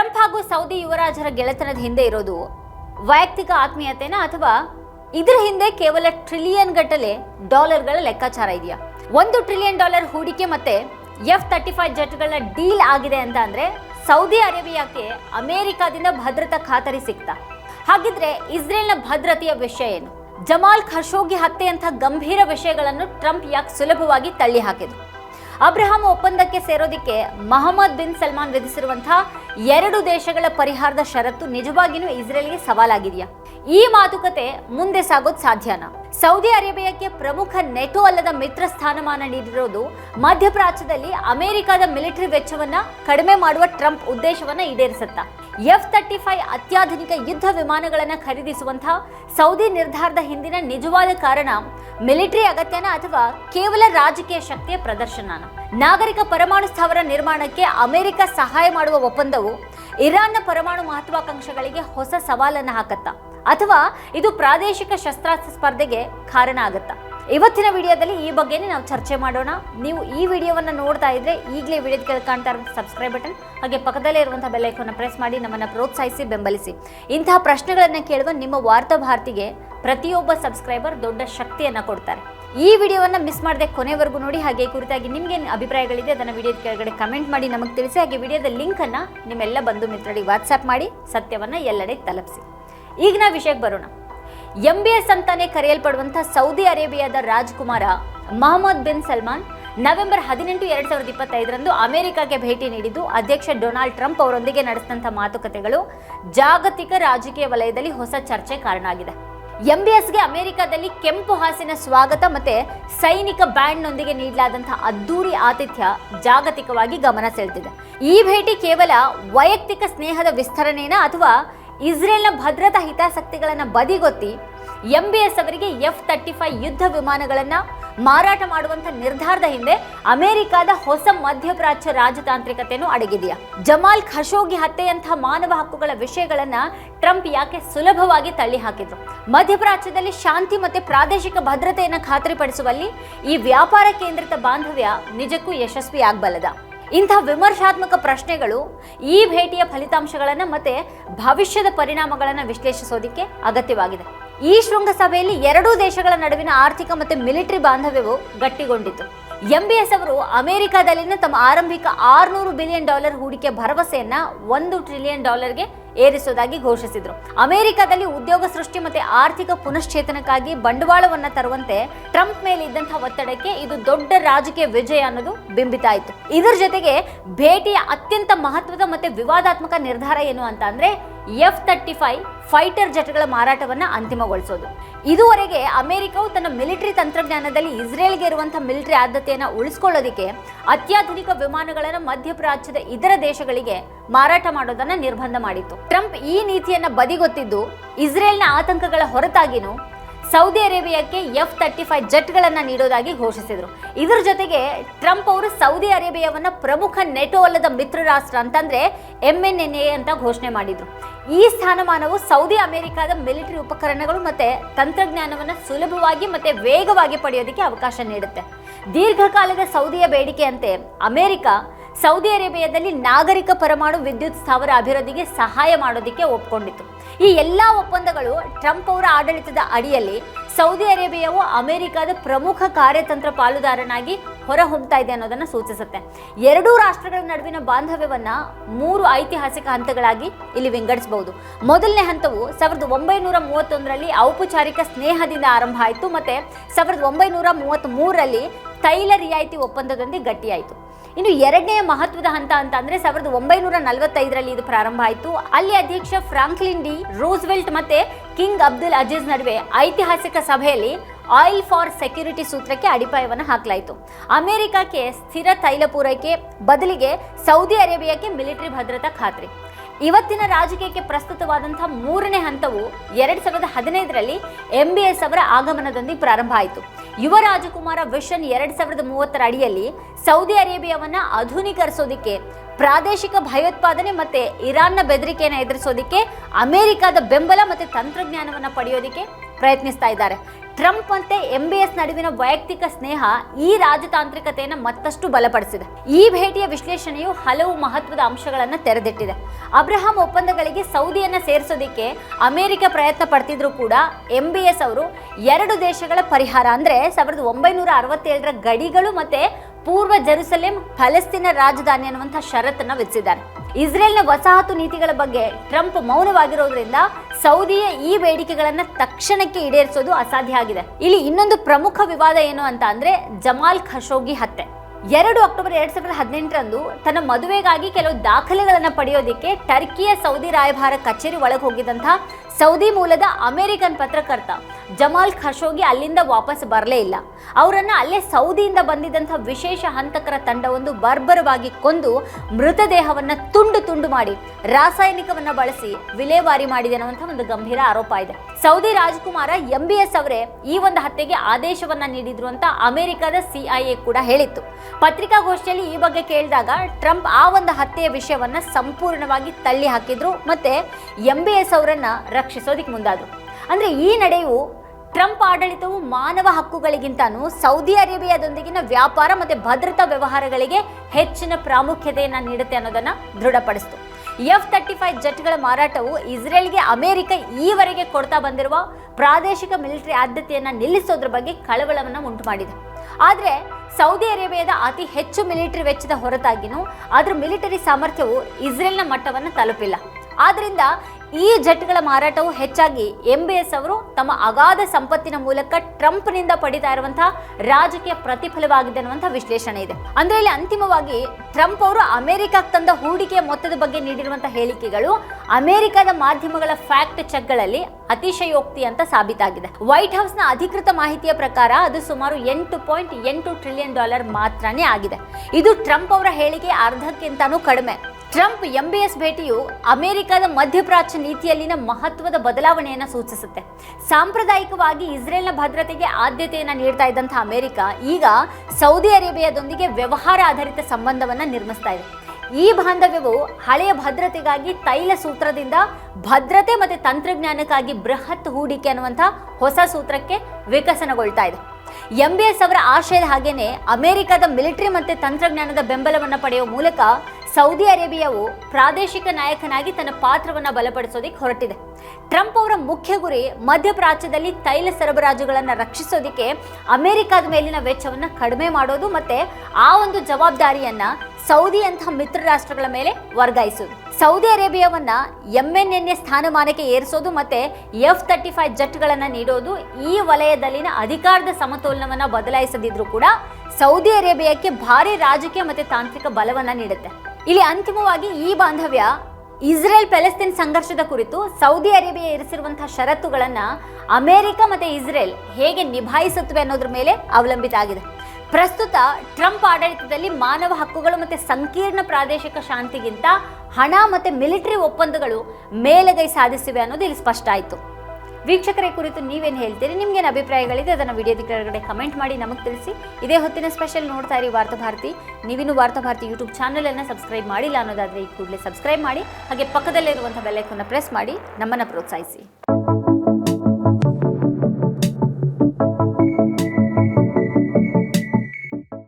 Trump ಹಾಗೂ Saudi ಯುವರಾಜರ ಗೆಳೆತನದ ಹಿಂದೆ ಇರೋದು ವೈಯಕ್ತಿಕ ಆತ್ಮೀಯತೆನ ಅಥವಾ ಇದರ ಹಿಂದೆ ಕೇವಲ ಟ್ರಿಲಿಯನ್ ಗಟ್ಟಲೆ ಡಾಲರ್ಗಳ ಲೆಕ್ಕಾಚಾರ ಇದೆಯಾ? ಒಂದು ಟ್ರಿಲಿಯನ್ ಡಾಲರ್ ಹೂಡಿಕೆ ಮತ್ತೆ ಎಫ್ ತರ್ಟಿ ಫೈವ್ ಜೆಟ್ಗಳ ಡೀಲ್ ಆಗಿದೆ ಅಂತ ಅಂದ್ರೆ ಸೌದಿ ಅರೇಬಿಯಾಕ್ಕೆ ಅಮೆರಿಕಾದಿಂದ ಭದ್ರತಾ ಖಾತರಿ ಸಿಗ್ತಾ. ಹಾಗಿದ್ರೆ ಇಸ್ರೇಲ್ನ ಭದ್ರತೆಯ ವಿಷಯ ಏನು? ಜಮಾಲ್ ಖರ್ಷೋಗಿ ಹತ್ಯೆಯಂತಹ ಗಂಭೀರ ವಿಷಯಗಳನ್ನು ಟ್ರಂಪ್ ಯಾಕೆ ಸುಲಭವಾಗಿ ತಳ್ಳಿ ಹಾಕಿದ್ರು ಅಬ್ರಹಾಂ ಒಪ್ಪಂದಕ್ಕೆ ಸೇರೋದಿಕ್ಕೆ ಮಹಮ್ಮದ್ ಬಿನ್ ಸಲ್ಮಾನ್ ವಿಧಿಸಿರುವಂತಹ ಎರಡು ದೇಶಗಳ ಪರಿಹಾರದ ಷರತ್ತು ನಿಜವಾಗಿಯೂ ಇಸ್ರೇಲ್ಗೆ ಸವಾಲಾಗಿದೆಯಾ? ಈ ಮಾತುಕತೆ ಮುಂದೆ ಸಾಗೋದು ಸಾಧ್ಯನಾ? ಸೌದಿ ಅರೇಬಿಯಾಕ್ಕೆ ಪ್ರಮುಖ ನೆಟೋ ಅಲ್ಲದ ಮಿತ್ರ ಸ್ಥಾನಮಾನ ನೀಡಿರೋದು ಮಧ್ಯಪ್ರಾಚ್ಯದಲ್ಲಿ ಅಮೆರಿಕದ ಮಿಲಿಟರಿ ವೆಚ್ಚವನ್ನ ಕಡಿಮೆ ಮಾಡುವ ಟ್ರಂಪ್ ಉದ್ದೇಶವನ್ನ ಈಡೇರಿಸುತ್ತಾ. ಎಫ್ ತರ್ಟಿ ಫೈವ್ ಅತ್ಯಾಧುನಿಕ ಯುದ್ಧ ವಿಮಾನಗಳನ್ನು ಖರೀದಿಸುವಂತಹ ಸೌದಿ ನಿರ್ಧಾರದ ಹಿಂದಿನ ನಿಜವಾದ ಕಾರಣ ಮಿಲಿಟರಿ ಅಗತ್ಯನ ಅಥವಾ ಕೇವಲ ರಾಜಕೀಯ ಶಕ್ತಿಯ ಪ್ರದರ್ಶನನ ನಾಗರಿಕ ಪರಮಾಣು ಸ್ಥಾವರ ನಿರ್ಮಾಣಕ್ಕೆ ಅಮೆರಿಕ ಸಹಾಯ ಮಾಡುವ ಒಪ್ಪಂದವು ಇರಾನ್ನ ಪರಮಾಣು ಮಹತ್ವಾಕಾಂಕ್ಷೆಗಳಿಗೆ ಹೊಸ ಸವಾಲನ್ನು ಹಾಕತ್ತಾ? ಅಥವಾ ಇದು ಪ್ರಾದೇಶಿಕ ಶಸ್ತ್ರಾಸ್ತ್ರ ಸ್ಪರ್ಧೆಗೆ ಕಾರಣ ಆಗತ್ತಾ? ಇವತ್ತಿನ ವಿಡಿಯೋದಲ್ಲಿ ಈ ಬಗ್ಗೆನೇ ನಾವು ಚರ್ಚೆ ಮಾಡೋಣ. ನೀವು ಈ ವಿಡಿಯೋವನ್ನು ನೋಡ್ತಾ ಇದ್ರೆ ಈಗಲೇ ವಿಡಿಯೋದ ಕೆಳಗೆ ಕಾಣ್ತಾ ಇರುವಂಥ ಸಬ್ಸ್ಕ್ರೈಬ್ ಬಟನ್ ಹಾಗೆ ಪಕ್ಕದಲ್ಲೇ ಇರುವಂಥ ಬೆಲ್ಲೈಕನ್ನ ಪ್ರೆಸ್ ಮಾಡಿ ನಮ್ಮನ್ನು ಪ್ರೋತ್ಸಾಹಿಸಿ, ಬೆಂಬಲಿಸಿ. ಇಂತಹ ಪ್ರಶ್ನೆಗಳನ್ನು ಕೇಳುವ ನಿಮ್ಮ ವಾರ್ತಾ ಭಾರತಿಗೆ ಪ್ರತಿಯೊಬ್ಬ ಸಬ್ಸ್ಕ್ರೈಬರ್ ದೊಡ್ಡ ಶಕ್ತಿಯನ್ನು ಕೊಡ್ತಾರೆ. ಈ ವಿಡಿಯೋವನ್ನು ಮಿಸ್ ಮಾಡದೆ ಕೊನೆವರೆಗೂ ನೋಡಿ, ಹಾಗೆ ಕುರಿತಾಗಿ ನಿಮಗೆ ಅಭಿಪ್ರಾಯಗಳಿದೆ ಅದನ್ನು ವಿಡಿಯೋದ ಕೆಳಗಡೆ ಕಮೆಂಟ್ ಮಾಡಿ ನಮಗೆ ತಿಳಿಸಿ, ಹಾಗೆ ವಿಡಿಯೋದ ಲಿಂಕನ್ನು ನಿಮ್ಮೆಲ್ಲ ಬಂಧು ಮಿತ್ರರಿಗೆ ವಾಟ್ಸ್ಆ್ಯಪ್ ಮಾಡಿ ಸತ್ಯವನ್ನು ಎಲ್ಲೆಡೆ ತಲುಪಿಸಿ. ಈಗ ನಾವು ವಿಷಯಕ್ಕೆ ಬರೋಣ. ಎಂ ಬಿ ಎಸ್ ಅಂತಾನೆ ಕರೆಯಲ್ಪಡುವಂಥ ಸೌದಿ ಅರೇಬಿಯಾದ ರಾಜ್ಕುಮಾರ ಮಹಮ್ಮದ್ ಬಿನ್ ಸಲ್ಮಾನ್ ನವೆಂಬರ್ ಹದಿನೆಂಟು ಎರಡ್ ಸಾವಿರದ ಇಪ್ಪತ್ತೈದರಂದು ಅಮೆರಿಕಕ್ಕೆ ಭೇಟಿ ನೀಡಿದ್ದು, ಅಧ್ಯಕ್ಷ ಡೊನಾಲ್ಡ್ ಟ್ರಂಪ್ ಅವರೊಂದಿಗೆ ನಡೆಸಿದಂಥ ಮಾತುಕತೆಗಳು ಜಾಗತಿಕ ರಾಜಕೀಯ ವಲಯದಲ್ಲಿ ಹೊಸ ಚರ್ಚೆ ಕಾರಣ ಆಗಿದೆ. ಎಂಬಿಎಸ್ಗೆ ಅಮೆರಿಕದಲ್ಲಿ ಕೆಂಪು ಹಾಸಿನ ಸ್ವಾಗತ ಮತ್ತೆ ಸೈನಿಕ ಬ್ಯಾಂಡ್ನೊಂದಿಗೆ ನೀಡಲಾದಂತಹ ಅದ್ದೂರಿ ಆತಿಥ್ಯ ಜಾಗತಿಕವಾಗಿ ಗಮನ ಸೆಳೆದಿದೆ. ಈ ಭೇಟಿ ಕೇವಲ ವೈಯಕ್ತಿಕ ಸ್ನೇಹದ ವಿಸ್ತರಣೆನ ಅಥವಾ ಇಸ್ರೇಲ್ನ ಭದ್ರತಾ ಹಿತಾಸಕ್ತಿಗಳನ್ನು ಬದಿಗೊತ್ತಿ ಎಂಬಿಎಸ್ ಅವರಿಗೆ ಎಫ್ ತರ್ಟಿ ಫೈವ್ ಯುದ್ಧ ವಿಮಾನಗಳನ್ನು ಮಾರಾಟ ಮಾಡುವಂತ ನಿರ್ಧಾರದ ಹಿಂದೆ ಅಮೆರಿಕದ ಹೊಸ ಮಧ್ಯಪ್ರಾಚ್ಯ ರಾಜತಾಂತ್ರಿಕತೆಯನ್ನು ಅಡಗಿದೆಯಾ? ಜಮಾಲ್ ಖಶೋಗಿ ಹತ್ಯೆಯಂತಹ ಮಾನವ ಹಕ್ಕುಗಳ ವಿಷಯಗಳನ್ನು ಟ್ರಂಪ್ ಯಾಕೆ ಸುಲಭವಾಗಿ ತಳ್ಳಿ ಹಾಕಿದ್ರು? ಮಧ್ಯಪ್ರಾಚ್ಯದಲ್ಲಿ ಶಾಂತಿ ಮತ್ತು ಪ್ರಾದೇಶಿಕ ಭದ್ರತೆಯನ್ನು ಖಾತ್ರಿಪಡಿಸುವಲ್ಲಿ ಈ ವ್ಯಾಪಾರ ಕೇಂದ್ರಿತ ಬಾಂಧವ್ಯ ನಿಜಕ್ಕೂ ಯಶಸ್ವಿ ಆಗಬಲ್ಲದ ಇಂಥ ವಿಮರ್ಶಾತ್ಮಕ ಪ್ರಶ್ನೆಗಳು ಈ ಭೇಟಿಯ ಫಲಿತಾಂಶಗಳನ್ನು ಮತ್ತೆ ಭವಿಷ್ಯದ ಪರಿಣಾಮಗಳನ್ನು ವಿಶ್ಲೇಷಿಸೋದಕ್ಕೆ ಅಗತ್ಯವಾಗಿದೆ. ಈ ಶೃಂಗಸಭೆಯಲ್ಲಿ ಎರಡೂ ದೇಶಗಳ ನಡುವಿನ ಆರ್ಥಿಕ ಮತ್ತು ಮಿಲಿಟರಿ ಬಾಂಧವ್ಯವು ಗಟ್ಟಿಗೊಂಡಿತು ಎಂಬಿಎಸ್ ಅವರು ಅಮೆರಿಕಾದಲ್ಲಿನ ತಮ್ಮ ಆರಂಭಿಕ ಆರುನೂರು ಬಿಲಿಯನ್ ಡಾಲರ್ ಹೂಡಿಕೆ ಭರವಸೆಯನ್ನು ಒಂದು ಟ್ರಿಲಿಯನ್ ಡಾಲರ್ಗೆ ಏರಿಸುವುದಾಗಿ ಘೋಷಿಸಿದ್ರು. ಅಮೆರಿಕದಲ್ಲಿ ಉದ್ಯೋಗ ಸೃಷ್ಟಿ ಮತ್ತೆ ಆರ್ಥಿಕ ಪುನಶ್ಚೇತನಕ್ಕಾಗಿ ಬಂಡವಾಳವನ್ನ ತರುವಂತೆ ಟ್ರಂಪ್ ಮೇಲೆ ಇದ್ದಂತಹ ಒತ್ತಡಕ್ಕೆ ಇದು ದೊಡ್ಡ ರಾಜಕೀಯ ವಿಜಯ ಅನ್ನೋದು ಬಿಂಬಿತ ಆಯಿತು. ಇದರ ಜೊತೆಗೆ ಭೇಟಿಯ ಅತ್ಯಂತ ಮಹತ್ವದ ಮತ್ತೆ ವಿವಾದಾತ್ಮಕ ನಿರ್ಧಾರ ಏನು ಅಂತ ಅಂದ್ರೆ ಎಫ್ ತರ್ಟಿ ಫೈವ್ ಫೈಟರ್ ಜೆಟ್ಗಳ ಮಾರಾಟವನ್ನು ಅಂತಿಮಗೊಳಿಸೋದು. ಇದುವರೆಗೆ ಅಮೆರಿಕವು ತನ್ನ ಮಿಲಿಟರಿ ತಂತ್ರಜ್ಞಾನದಲ್ಲಿ ಇಸ್ರೇಲ್ಗೆ ಇರುವಂತಹ ಮಿಲಿಟರಿ ಆದ್ಯತೆಯನ್ನು ಉಳಿಸ್ಕೊಳ್ಳೋದಕ್ಕೆ ಅತ್ಯಾಧುನಿಕ ವಿಮಾನಗಳನ್ನು ಮಧ್ಯಪ್ರಾಚ್ಯದ ಇತರ ದೇಶಗಳಿಗೆ ಮಾರಾಟ ಮಾಡೋದನ್ನು ನಿರ್ಬಂಧ ಮಾಡಿತ್ತು. ಟ್ರಂಪ್ ಈ ನೀತಿಯನ್ನು ಬದಿಗೊತ್ತಿದ್ದು ಇಸ್ರೇಲ್ನ ಆತಂಕಗಳ ಹೊರತಾಗಿನೂ ಸೌದಿ ಅರೇಬಿಯಾಕ್ಕೆ ಎಫ್ ತರ್ಟಿ ಫೈವ್ ಜೆಟ್ಗಳನ್ನು ನೀಡೋದಾಗಿ ಘೋಷಿಸಿದರು. ಇದರ ಜೊತೆಗೆ ಟ್ರಂಪ್ ಅವರು ಸೌದಿ ಅರೇಬಿಯಾವನ್ನು ಪ್ರಮುಖ ನೆಟೋ ಅಲ್ಲದ ಮಿತ್ರ ರಾಷ್ಟ್ರ ಅಂತಂದರೆ ಎಂ ಎನ್ ಎನ್ ಎ ಅಂತ ಘೋಷಣೆ ಮಾಡಿದರು. ಈ ಸ್ಥಾನಮಾನವು ಸೌದಿ ಅಮೆರಿಕಾದ ಮಿಲಿಟರಿ ಉಪಕರಣಗಳು ಮತ್ತು ತಂತ್ರಜ್ಞಾನವನ್ನು ಸುಲಭವಾಗಿ ಮತ್ತು ವೇಗವಾಗಿ ಪಡೆಯೋದಕ್ಕೆ ಅವಕಾಶ ನೀಡುತ್ತೆ. ದೀರ್ಘಕಾಲದ ಸೌದಿಯ ಬೇಡಿಕೆಯಂತೆ ಅಮೆರಿಕ ಸೌದಿ ಅರೇಬಿಯಾದಲ್ಲಿ ನಾಗರಿಕ ಪರಮಾಣು ವಿದ್ಯುತ್ ಸ್ಥಾವರ ಅಭಿವೃದ್ಧಿಗೆ ಸಹಾಯ ಮಾಡೋದಕ್ಕೆ ಒಪ್ಕೊಂಡಿತ್ತು. ಈ ಎಲ್ಲ ಒಪ್ಪಂದಗಳು ಟ್ರಂಪ್ ಅವರ ಆಡಳಿತದ ಅಡಿಯಲ್ಲಿ ಸೌದಿ ಅರೇಬಿಯಾವು ಅಮೆರಿಕದ ಪ್ರಮುಖ ಕಾರ್ಯತಂತ್ರ ಪಾಲುದಾರನಾಗಿ ಹೊರಹೊಮ್ತಾ ಇದೆ ಅನ್ನೋದನ್ನು ಸೂಚಿಸುತ್ತೆ. ಎರಡೂ ರಾಷ್ಟ್ರಗಳ ನಡುವಿನ ಬಾಂಧವ್ಯವನ್ನು ಮೂರು ಐತಿಹಾಸಿಕ ಹಂತಗಳಾಗಿ ಇಲ್ಲಿ ವಿಂಗಡಿಸಬಹುದು. ಮೊದಲನೇ ಹಂತವು ಸಾವಿರದ ಒಂಬೈನೂರ ಮೂವತ್ತೊಂದರಲ್ಲಿ ಔಪಚಾರಿಕ ಸ್ನೇಹದಿಂದ ಆರಂಭ ಆಯಿತು, ಮತ್ತೆ ಸಾವಿರದ ಒಂಬೈನೂರ ಮೂವತ್ತ್ಮೂರರಲ್ಲಿ ತೈಲ ರಿಯಾಯಿತಿ ಒಪ್ಪಂದದೊಂದಿಗೆ ಗಟ್ಟಿಯಾಯಿತು. ಇನ್ನು ಎರಡನೇ ಮಹತ್ವದ ಹಂತ ಅಂತ ಅಂದ್ರೆ ಸಾವಿರದ ಒಂಬೈನೂರ ನಲವತ್ತೈದರಲ್ಲಿ ಇದು ಪ್ರಾರಂಭ ಆಯಿತು. ಅಲ್ಲಿ ಅಧ್ಯಕ್ಷ ಫ್ರಾಂಕ್ಲಿನ್ ಡಿ ರೂಸ್ವೆಲ್ಟ್ ಮತ್ತೆ ಕಿಂಗ್ ಅಬ್ದುಲ್ ಅಜೀಜ್ ನಡುವೆ ಐತಿಹಾಸಿಕ ಸಭೆಯಲ್ಲಿ ಆಯಿಲ್ ಫಾರ್ ಸೆಕ್ಯೂರಿಟಿ ಸೂತ್ರಕ್ಕೆ ಅಡಿಪಾಯವನ್ನು ಹಾಕಲಾಯಿತು. ಅಮೆರಿಕಕ್ಕೆ ಸ್ಥಿರ ತೈಲ ಪೂರೈಕೆ ಬದಲಿಗೆ ಸೌದಿ ಅರೇಬಿಯಾಕ್ಕೆ ಮಿಲಿಟರಿ ಭದ್ರತಾ ಖಾತ್ರಿ. ಇವತ್ತಿನ ರಾಜಕೀಯಕ್ಕೆ ಪ್ರಸ್ತುತವಾದಂಥ ಮೂರನೇ ಹಂತವು ಎರಡು ಸಾವಿರದ ಹದಿನೈದರಲ್ಲಿ ಎಂ ಬಿ ಎಸ್ ಅವರ ಆಗಮನದೊಂದಿಗೆ ಪ್ರಾರಂಭ ಆಯಿತು. ಯುವ ರಾಜಕುಮಾರ ವಿಷನ್ ಎರಡು ಸಾವಿರದ ಮೂವತ್ತರ ಅಡಿಯಲ್ಲಿ ಸೌದಿ ಅರೇಬಿಯಾವನ್ನು ಆಧುನೀಕರಿಸೋದಕ್ಕೆ, ಪ್ರಾದೇಶಿಕ ಭಯೋತ್ಪಾದನೆ ಮತ್ತೆ ಇರಾನ್ನ ಬೆದರಿಕೆಯನ್ನು ಎದುರಿಸೋದಿಕ್ಕೆ, ಅಮೆರಿಕದ ಬೆಂಬಲ ಮತ್ತೆ ತಂತ್ರಜ್ಞಾನವನ್ನು ಪಡೆಯೋದಿಕ್ಕೆ ಪ್ರಯತ್ನಿಸ್ತಾ ಇದ್ದಾರೆ. ಟ್ರಂಪ್ ಮತ್ತೆ ಎಸ್ ನಡುವಿನ ವೈಯಕ್ತಿಕ ಸ್ನೇಹ ಈ ರಾಜತಾಂತ್ರಿಕತೆಯನ್ನು ಮತ್ತಷ್ಟು ಬಲಪಡಿಸಿದೆ. ಈ ಭೇಟಿಯ ವಿಶ್ಲೇಷಣೆಯು ಹಲವು ಮಹತ್ವದ ಅಂಶಗಳನ್ನು ತೆರೆದಿಟ್ಟಿದೆ. ಅಬ್ರಹಾಂ ಒಪ್ಪಂದಗಳಿಗೆ ಸೌದಿಯನ್ನ ಸೇರಿಸೋದಿಕ್ಕೆ ಅಮೆರಿಕ ಪ್ರಯತ್ನ ಪಡ್ತಿದ್ರು ಕೂಡ ಎಂ ಬಿ ಎಸ್ ಅವರು ಎರಡು ದೇಶಗಳ ಪರಿಹಾರ ಅಂದ್ರೆ ಸಾವಿರದ ಒಂಬೈನೂರ ಅರವತ್ತೇಳರ ಗಡಿಗಳು ಮತ್ತೆ ಪೂರ್ವ ಜೆರುಸಲೇಂ ಫಲಸ್ತೀನ ರಾಜಧಾನಿ ಅನ್ನುವಂಥ ಷರತ್ತನ್ನ ವಿಧಿಸಿದ್ದಾರೆ. ಇಸ್ರೇಲ್ನ ವಸಾಹತು ನೀತಿಗಳ ಬಗ್ಗೆ ಟ್ರಂಪ್ ಮೌನವಾಗಿರೋದ್ರಿಂದ ಸೌದಿಯ ಈ ಬೇಡಿಕೆಗಳನ್ನ ತಕ್ಷಣಕ್ಕೆ ಈಡೇರಿಸೋದು ಅಸಾಧ್ಯ ಆಗಿದೆ. ಇಲ್ಲಿ ಇನ್ನೊಂದು ಪ್ರಮುಖ ವಿವಾದ ಏನು ಅಂತ ಅಂದ್ರೆ ಜಮಾಲ್ ಖಶೋಗಿ ಹತ್ಯೆ. ಎರಡು ಅಕ್ಟೋಬರ್ ಎರಡ್ ಸಾವಿರದ ಹದಿನೆಂಟರಂದು ತನ್ನ ಮದುವೆಗಾಗಿ ಕೆಲವು ದಾಖಲೆಗಳನ್ನು ಪಡೆಯೋದಿಕ್ಕೆ ಟರ್ಕಿಯ ಸೌದಿ ರಾಯಭಾರ ಕಚೇರಿ ಒಳಗೆ ಹೋಗಿದ್ದಂತಹ ಸೌದಿ ಮೂಲದ ಅಮೆರಿಕನ್ ಪತ್ರಕರ್ತ ಜಮಾಲ್ ಖಶೋಗಿ ಅಲ್ಲಿಂದ ವಾಪಸ್ ಬರಲೇ ಇಲ್ಲ. ಅವರನ್ನು ಅಲ್ಲೇ ಸೌದಿಯಿಂದ ಬಂದಿದ್ದಂಥ ವಿಶೇಷ ಹಂತಕರ ತಂಡವೊಂದು ಬರ್ಬರವಾಗಿ ಕೊಂದು ಮೃತದೇಹವನ್ನು ತುಂಡು ತುಂಡು ಮಾಡಿ ರಾಸಾಯನಿಕವನ್ನು ಬಳಸಿ ವಿಲೇವಾರಿ ಮಾಡಿದೆ ಅನ್ನುವಂಥ ಒಂದು ಗಂಭೀರ ಆರೋಪ ಇದೆ. ಸೌದಿ ರಾಜಕುಮಾರ ಎಂ ಬಿ ಎಸ್ ಅವರೇ ಈ ಒಂದು ಹತ್ಯೆಗೆ ಆದೇಶವನ್ನ ನೀಡಿದ್ರು ಅಂತ ಅಮೆರಿಕದ ಸಿಐಎ ಕೂಡ ಹೇಳಿತ್ತು. ಪತ್ರಿಕಾಗೋಷ್ಠಿಯಲ್ಲಿ ಈ ಬಗ್ಗೆ ಕೇಳಿದಾಗ ಟ್ರಂಪ್ ಆ ಒಂದು ಹತ್ಯೆಯ ವಿಷಯವನ್ನ ಸಂಪೂರ್ಣವಾಗಿ ತಳ್ಳಿ ಹಾಕಿದ್ರು ಮತ್ತೆ ಎಂ ಬಿ ಎಸ್ ಅವರನ್ನ ರಕ್ಷಿಸೋದಿಕ್ಕೆ ಮುಂದಾದ್ರು. ಅಂದರೆ ಈ ನಡೆಯು ಟ್ರಂಪ್ ಆಡಳಿತವು ಮಾನವ ಹಕ್ಕುಗಳಿಗಿಂತನೂ ಸೌದಿ ಅರೇಬಿಯಾದೊಂದಿಗಿನ ವ್ಯಾಪಾರ ಮತ್ತು ಭದ್ರತಾ ವ್ಯವಹಾರಗಳಿಗೆ ಹೆಚ್ಚಿನ ಪ್ರಾಮುಖ್ಯತೆಯನ್ನು ನೀಡುತ್ತೆ ಅನ್ನೋದನ್ನು ದೃಢಪಡಿಸಿತು. ಎಫ್ ತರ್ಟಿ ಫೈವ್ ಜೆಟ್ಗಳ ಮಾರಾಟವು ಇಸ್ರೇಲ್ಗೆ ಅಮೆರಿಕ ಈವರೆಗೆ ಕೊಡ್ತಾ ಬಂದಿರುವ ಪ್ರಾದೇಶಿಕ ಮಿಲಿಟರಿ ಆದ್ಯತೆಯನ್ನು ನಿಲ್ಲಿಸೋದ್ರ ಬಗ್ಗೆ ಕಳವಳವನ್ನು ಉಂಟು ಮಾಡಿದೆ ಆದರೆ ಸೌದಿ ಅರೇಬಿಯಾದ ಅತಿ ಹೆಚ್ಚು ಮಿಲಿಟರಿ ವೆಚ್ಚದ ಹೊರತಾಗಿನೂ ಅದರ ಮಿಲಿಟರಿ ಸಾಮರ್ಥ್ಯವು ಇಸ್ರೇಲ್ನ ಮಟ್ಟವನ್ನು ತಲುಪಿಲ್ಲ. ಆದ್ರಿಂದ ಈ ಜೆಟ್ಗಳ ಮಾರಾಟವು ಹೆಚ್ಚಾಗಿ ಎಂ ಬಿ ಎಸ್ ಅವರು ತಮ್ಮ ಅಗಾಧ ಸಂಪತ್ತಿನ ಮೂಲಕ ಟ್ರಂಪ್ನಿಂದ ಪಡಿತಾ ಇರುವಂತಹ ರಾಜಕೀಯ ಪ್ರತಿಫಲವಾಗಿದೆ ಅನ್ನುವಂಥ ವಿಶ್ಲೇಷಣೆ ಇದೆ. ಅಂದ್ರೆ ಇಲ್ಲಿ ಅಂತಿಮವಾಗಿ ಟ್ರಂಪ್ ಅವರು ಅಮೆರಿಕಕ್ಕೆ ತಂದ ಹೂಡಿಕೆಯ ಮೊತ್ತದ ಬಗ್ಗೆ ನೀಡಿರುವಂತಹ ಹೇಳಿಕೆಗಳು ಅಮೆರಿಕದ ಮಾಧ್ಯಮಗಳ ಫ್ಯಾಕ್ಟ್ ಚೆಕ್ಗಳಲ್ಲಿ ಅತಿಶಯೋಕ್ತಿ ಅಂತ ಸಾಬೀತಾಗಿದೆ. ವೈಟ್ ಹೌಸ್ನ ಅಧಿಕೃತ ಮಾಹಿತಿಯ ಪ್ರಕಾರ ಅದು ಸುಮಾರು ಎಂಟು ಪಾಯಿಂಟ್ ಎಂಟು ಟ್ರಿಲಿಯನ್ ಡಾಲರ್ ಮಾತ್ರನೇ ಆಗಿದೆ. ಇದು ಟ್ರಂಪ್ ಅವರ ಹೇಳಿಕೆ ಅರ್ಧಕ್ಕಿಂತನೂ ಕಡಿಮೆ. ಟ್ರಂಪ್ ಎಂಬಿಎಸ್ ಭೇಟಿಯು ಅಮೆರಿಕದ ಮಧ್ಯಪ್ರಾಚ್ಯ ನೀತಿಯಲ್ಲಿನ ಮಹತ್ವದ ಬದಲಾವಣೆಯನ್ನು ಸೂಚಿಸುತ್ತೆ. ಸಾಂಪ್ರದಾಯಿಕವಾಗಿ ಇಸ್ರೇಲ್ನ ಭದ್ರತೆಗೆ ಆದ್ಯತೆಯನ್ನು ನೀಡ್ತಾ ಇದ್ದಂಥ ಅಮೆರಿಕ ಈಗ ಸೌದಿ ಅರೇಬಿಯಾದೊಂದಿಗೆ ವ್ಯವಹಾರ ಆಧಾರಿತ ಸಂಬಂಧವನ್ನು ನಿರ್ಮಿಸ್ತಾ ಇದೆ. ಈ ಬಾಂಧವ್ಯವು ಹಳೆಯ ಭದ್ರತೆಗಾಗಿ ತೈಲ ಸೂತ್ರದಿಂದ ಭದ್ರತೆ ಮತ್ತು ತಂತ್ರಜ್ಞಾನಕ್ಕಾಗಿ ಬೃಹತ್ ಹೂಡಿಕೆ ಅನ್ನುವಂಥ ಹೊಸ ಸೂತ್ರಕ್ಕೆ ವಿಕಸನಗೊಳ್ತಾ ಇದೆ. ಎಂ ಬಿ ಎಸ್ ಅವರ ಆಶಯದ ಹಾಗೇನೆ ಅಮೆರಿಕದ ಮಿಲಿಟರಿ ಮತ್ತು ತಂತ್ರಜ್ಞಾನದ ಬೆಂಬಲವನ್ನು ಪಡೆಯುವ ಮೂಲಕ ಸೌದಿ ಅರೇಬಿಯಾವು ಪ್ರಾದೇಶಿಕ ನಾಯಕನಾಗಿ ತನ್ನ ಪಾತ್ರವನ್ನು ಬಲಪಡಿಸೋದಿಕ್ಕೆ ಹೊರಟಿದೆ. ಟ್ರಂಪ್ ಅವರ ಮುಖ್ಯ ಗುರಿ ಮಧ್ಯಪ್ರಾಚ್ಯದಲ್ಲಿ ತೈಲ ಸರಬರಾಜುಗಳನ್ನು ರಕ್ಷಿಸೋದಿಕ್ಕೆ ಅಮೆರಿಕದ ಮೇಲಿನ ವೆಚ್ಚವನ್ನು ಕಡಿಮೆ ಮಾಡೋದು ಮತ್ತೆ ಆ ಒಂದು ಜವಾಬ್ದಾರಿಯನ್ನ ಸೌದಿಯಂತಹ ಮಿತ್ರ ರಾಷ್ಟ್ರಗಳ ಮೇಲೆ ವರ್ಗಾಯಿಸೋದು. ಸೌದಿ ಅರೇಬಿಯಾವನ್ನ ಎ ಸ್ಥಾನಮಾನಕ್ಕೆ ಏರಿಸೋದು ಮತ್ತೆ ಎಫ್ ತರ್ಟಿ ಫೈವ್ ಜೆಟ್ಗಳನ್ನು ನೀಡೋದು ಈ ವಲಯದಲ್ಲಿನ ಅಧಿಕಾರದ ಸಮತೋಲನವನ್ನ ಬದಲಾಯಿಸದಿದ್ರೂ ಕೂಡ ಸೌದಿ ಅರೇಬಿಯಾಕ್ಕೆ ಭಾರಿ ರಾಜಕೀಯ ಮತ್ತೆ ತಾಂತ್ರಿಕ ಬಲವನ್ನ ನೀಡುತ್ತೆ. ಇಲ್ಲಿ ಅಂತಿಮವಾಗಿ ಈ ಬಾಂಧವ್ಯ ಇಸ್ರೇಲ್ ಪ್ಯಾಲೆಸ್ತೀನ್ ಸಂಘರ್ಷದ ಕುರಿತು ಸೌದಿ ಅರೇಬಿಯಾ ಇರಿಸಿರುವಂತಹ ಷರತ್ತುಗಳನ್ನು ಅಮೆರಿಕ ಮತ್ತು ಇಸ್ರೇಲ್ ಹೇಗೆ ನಿಭಾಯಿಸುತ್ತವೆ ಅನ್ನೋದ್ರ ಮೇಲೆ ಅವಲಂಬಿತ ಆಗಿದೆ. ಪ್ರಸ್ತುತ ಟ್ರಂಪ್ ಆಡಳಿತದಲ್ಲಿ ಮಾನವ ಹಕ್ಕುಗಳು ಮತ್ತು ಸಂಕೀರ್ಣ ಪ್ರಾದೇಶಿಕ ಶಾಂತಿಗಿಂತ ಹಣ ಮತ್ತು ಮಿಲಿಟರಿ ಒಪ್ಪಂದಗಳು ಮೇಲುಗೈ ಸಾಧಿಸಿವೆ ಅನ್ನೋದು ಇಲ್ಲಿ ಸ್ಪಷ್ಟ ಆಯಿತು. ವೀಕ್ಷಕರ ಕುರಿತು ನೀವೇನು ಹೇಳ್ತೀರಿ? ನಿಮ್ಗೇನು ಅಭಿಪ್ರಾಯಗಳಿದೆ? ಅದನ್ನು ವಿಡಿಯೋದ ಕೆಳಗಡೆ ಕಮೆಂಟ್ ಮಾಡಿ ನಮಗೆ ತಿಳಿಸಿ. ಇದೇ ಹೊತ್ತಿನ ಸ್ಪೆಷಲ್ ನೋಡ್ತಾ ಇರಿ ವಾರ್ತಾಭಾರತಿ ನೀವಿನ್ನು ವಾರ್ತಾಭಾರತಿ ಯೂಟ್ಯೂಬ್ ಚಾನಲನ್ನು ಸಬ್ಸ್ಕ್ರೈಬ್ ಮಾಡಿಲ್ಲ ಅನ್ನೋದಾದರೆ ಈ ಕೂಡಲೇ ಸಬ್ಸ್ಕ್ರೈಬ್ ಮಾಡಿ. ಹಾಗೆ ಪಕ್ಕದಲ್ಲಿರುವಂಥ ಬೆಲ್ಲೈಕನ್ನು ಪ್ರೆಸ್ ಮಾಡಿ. ನಮ್ಮನ್ನು ಪ್ರೋತ್ಸಾಹಿಸಿ.